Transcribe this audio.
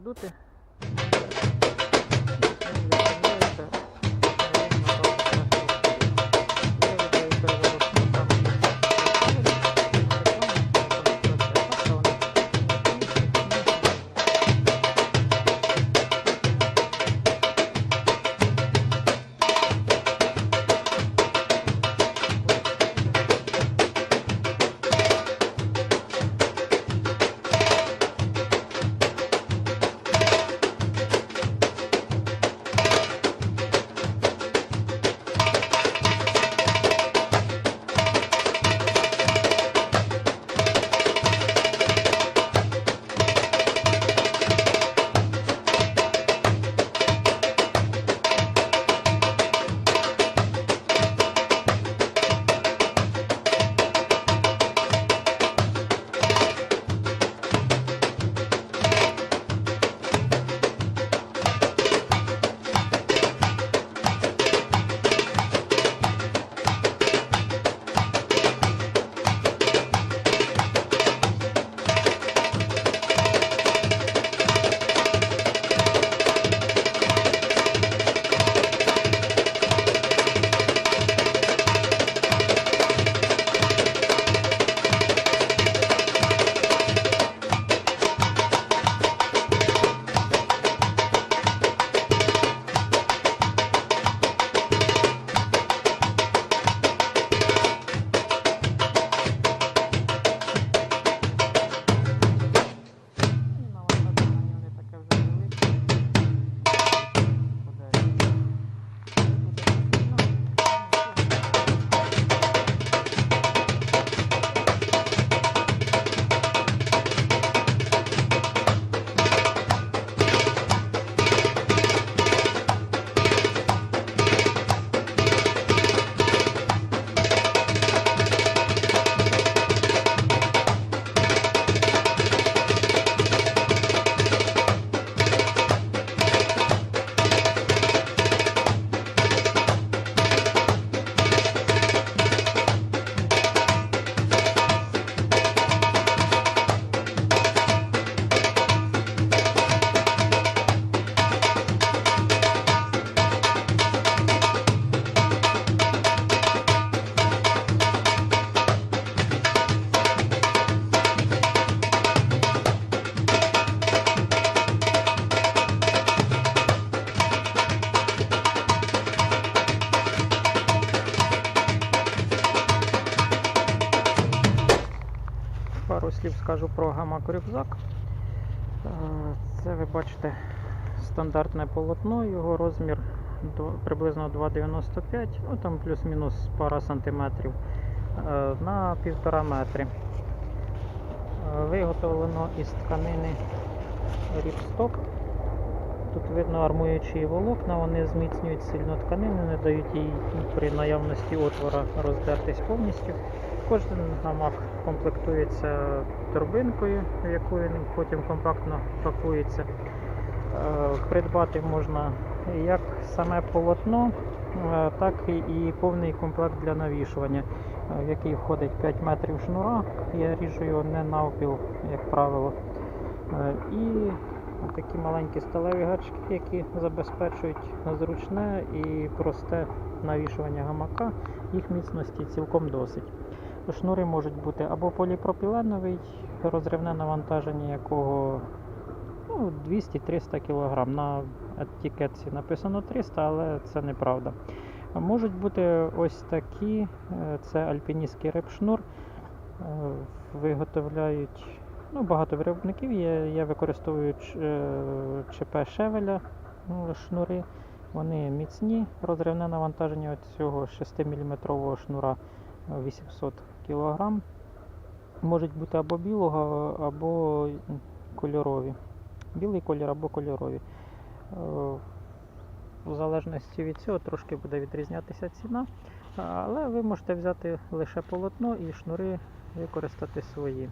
Dutra. Слів скажу про гамак рюкзак. Е, Це ви бачите стандартне полотно, його розмір приблизно 2,95, ну там плюс-мінус пара сантиметрів е, на півтора метри. Е, Виготовлено із тканини ріпсток. Тут видно армуючі волокна, вони зміцнюють сильно тканину, не дають їй при наявності отвора роздертись повністю. Кожен гамак комплектується торбинкою, яку він потім компактно пакується. Е, Придбати можна як саме полотно, е, так і- повний комплект для навішування, е, в який входить 5 метрів шнура. Я ріжу його не навпіл, як правило. І такі маленькі сталеві гачки, які забезпечують зручне і просте навішування гамака. Їх міцності цілком досить. Шнури можуть бути або поліпропіленовий, розривне навантаження якого ну, 200-300 кг. На етикетці написано 300, але це неправда. Можуть бути ось такі, е, це альпіністський репшнур. Е, Виготовляють ну, багато виробників. Є, я використовую е, ЧП Шевеля ну, шнури. Вони міцні, розривне навантаження цього 6-мм шнура е, 800 кг. Можуть бути або білого, або кольорові. Білий колір або кольорові. Е, В залежності від цього трошки буде відрізнятися ціна. Але ви можете взяти лише полотно і шнури використати свої.